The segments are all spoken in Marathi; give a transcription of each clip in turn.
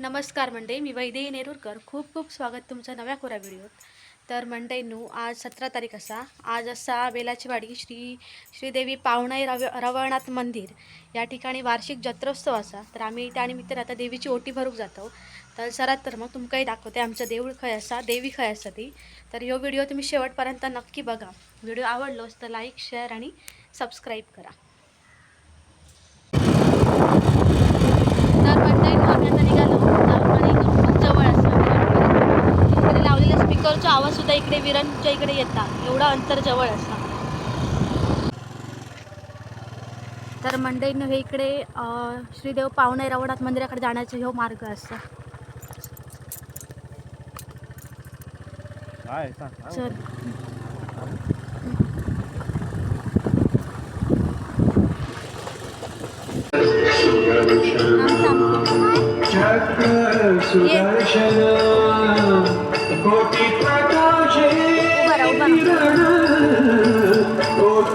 नमस्कार मंडळी मी वैदेही नेरूरकर. खूप खूप स्वागत तुमचं नव्या कोरा व्हिडिओत. तर मंडईनू आज सतरा तारीख असा. आज असा बेलाचीवाडी श्री श्रीदेवी पावणाई रव रवळनाथ मंदिर. या ठिकाणी वार्षिक जत्रोत्सव असा. तर आम्ही त्यानिमित्त आता देवीची ओटी भरूक जातो. तर सरात तर मग तुमकाही दाखवते आमचं देऊळ खय असा देवी खय असा ती. तर ह्यो व्हिडिओ तुम्ही शेवटपर्यंत नक्की बघा. व्हिडिओ आवडलोच तर लाईक शेअर आणि सबस्क्राईब करा. इकडे विरांच्या इकडे येतात. एवढं अंतर जवळ असा तर मंडईनं हे इकडे श्रीदेव पाहुणे रवडात मंदिराकडे जाण्याचा हे मार्ग असतो. चल. सुदर्शन कोटी प्रकार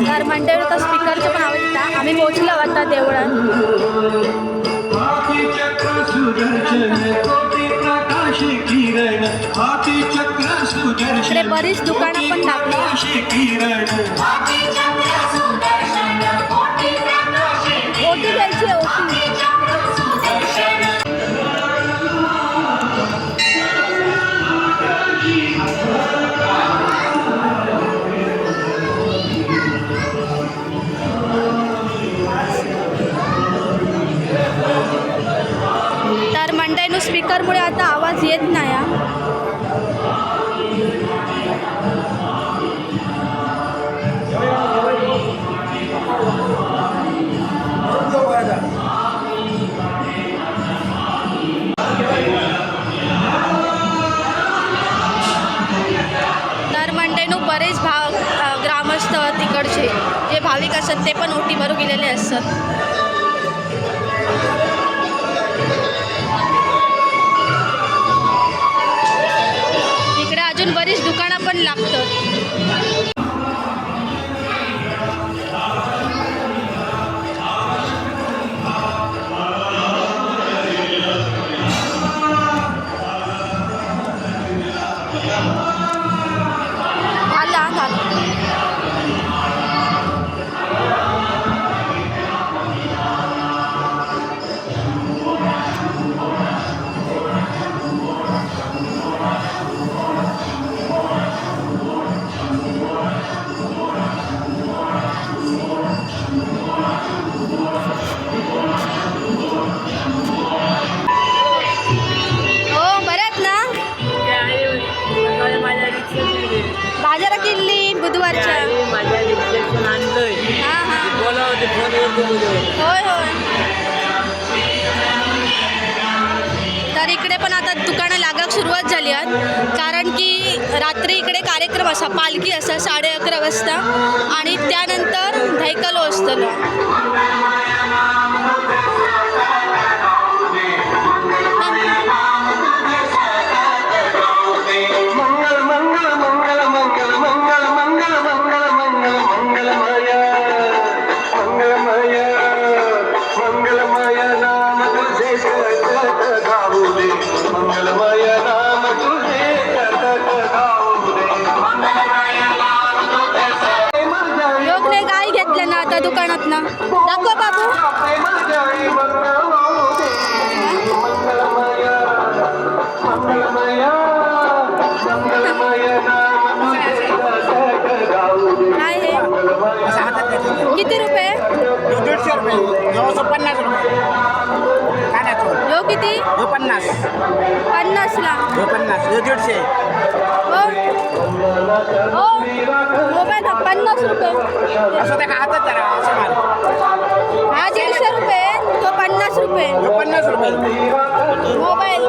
तर मंडळी स्पीकरचा पण आवाज येता आम्ही पोहोचलो आता देवळात. बरीच दुकानं पण लागली तर नु स्पीकरमुळे आता आवाज येत नाही हा. तर मंडईनं बरेच भाव ग्रामस्थ तिकडचे जे भाविक असतात ते पण ओटी भरू गेलेले असतात अजून बरीच दुकानं पण लागतात. तर इकडे पण आता दुकानं लागाक सुरुवात झाली आहेत. कारण की रात्री इकडे कार्यक्रम असा पालखी असा साडे अकरा वाजता. आणि त्यानंतर धैकलो असतलो मंगलमय नाम तुझे लोकने ना आता दुकानात दाखव बाबू. किती रुपये? दीडशे रुपये. जवळजवळ पन्नास रुपये. किती? हो पन्नास. पन्नासला. हो पन्नास. हो दीडशे. हो. हो. मोबाईल हा पन्नास रुपये. असं त्या हातात जरा असं माल हा दीडशे रुपये. तो पन्नास रुपये. हो पन्नास रुपये. मोबाईल.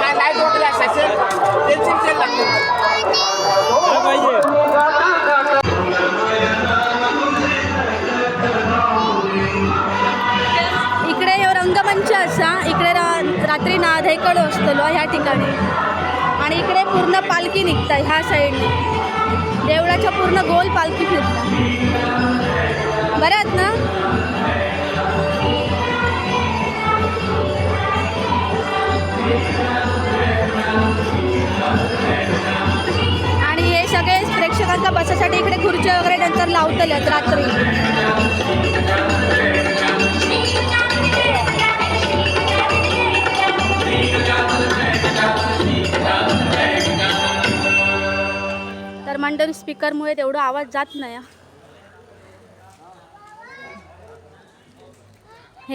काय लाइट वगैरे असायचं पेन्सिल सेल लागतो. बद्रीनाथ हे कडो असतलो ह्या ठिकाणी. आणि इकडे पूर्ण पालखी निघता ह्या साईडने. देवळाच्या पूर्ण गोल पालखी फिरता बऱ्यात ना? आणि हे सगळे प्रेक्षकांच्या बसासाठी इकडे खुर्च्या वगैरे नंतर लावतले रात्री. मंडळी स्पीकरमुळे तेवढा आवाज जात नाही. हा.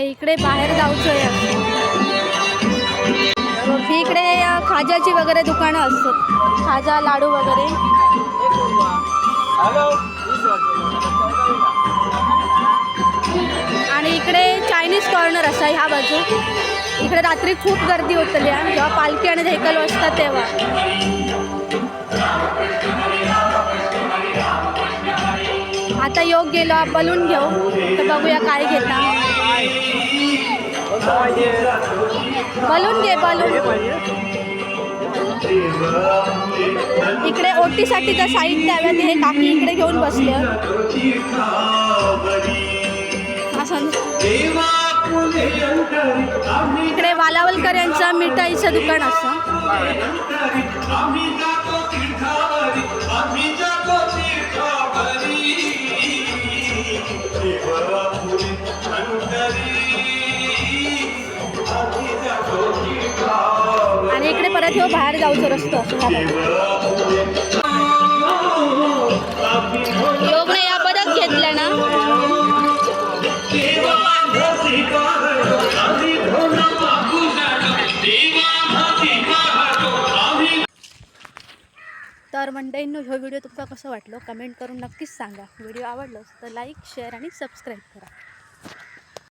इकडे बाहेर जाऊचं आहे ही इकडे खाजाची वगैरे दुकानं असतात. खाजा लाडू वगैरे. आणि इकडे चायनीज कॉर्नर असा ह्या बाजू. इकडे रात्री खूप गर्दी होतली जेव्हा पालखी आणि धेकल असतात तेव्हा. आता योग गेलो बलून घेऊ तर बघूया काय घेता. बलून घे बलून. इकडे ओटीसाठी तर साईट द्याव्या हे काकी इकडे घेऊन बसले. असं. इकडे वालावलकर यांचं मिठाईचं दुकान असं. परत ह्यो बाहेर जाऊचं रस्तो योगने या बदक घेतल्या ना. तर मंडळींनो ह्यो व्हिडिओ तुमका कसं वाटलं? कमेंट करून नक्कीच सांगा. व्हिडिओ आवडलं तर लाईक शेअर आणि सबस्क्राईब करा.